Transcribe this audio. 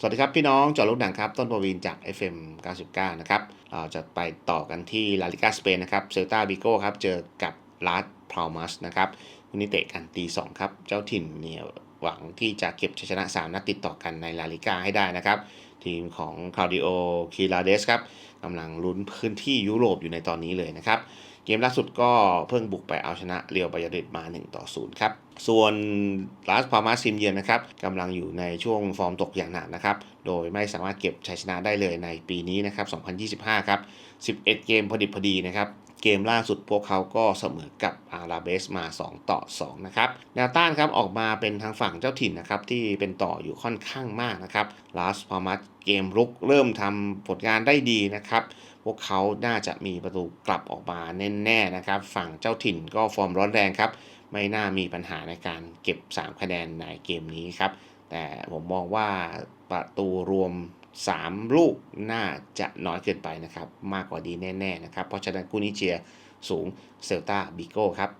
สวัสดีครับพี่น้องจอลูกหนังครับต้นปรวินจาก FM 99 นะครับเราจะไปต่อกันที่ลาลิกาสเปนนะครับเซลตาบิโก้ครับเจอกับลาสพราวมัสนะครับวันนี้เตะกันตีสองครับ เจ้าถิ่นเนี่ยหวังที่จะเก็บชัยชนะ 3 นัดติดต่อกันในลาลิกาให้ได้นะครับ ทีมของคลาวดิโอคีลาเดสครับกำลังลุ้นพื้นที่ยุโรปอยู่ในตอนนี้เลยนะครับ เกมล่าสุดก็เพิ่งบุกไปเอาชนะเรียวบายาริดมา 1 ต่อ 0 ครับ ส่วนลาสพามาซิมเยือนนะครับกำลังอยู่ในช่วงฟอร์มตกอย่างหนักนะครับ โดยไม่สามารถเก็บชัยชนะได้เลยในปีนี้นะครับ 2025 ครับ 11 เกมพอดิบพอดีนะครับเกมล่าสุดพวกเขาก็เสมอกับอาราเบสมา 2 ต่อ 2 นะครับ แนวต้านครับออกมาเป็นทางฝั่งเจ้าถิ่นนะครับ ที่เป็นต่ออยู่ค่อนข้างมากนะครับลาสพามัสเกมรุกเริ่มทำผลงานได้ดีนะครับ วกเขาน่าจะมีประตูกลับออกมาแน่ๆนะครับ ฝั่งเจ้าถิ่นก็ฟอร์มร้อนแรงครับ ไม่น่ามีปัญหาในการเก็บ 3 คะแนนในเกมนี้ครับ แต่ผมมองว่าประตูรวม 3 ลูกน่าจะน้อยเกินไปนะครับ มากกว่าดีแน่ๆนะครับ เพราะฉะนั้นกูนิเชียร์สูงเซลตาบิโก้ครับ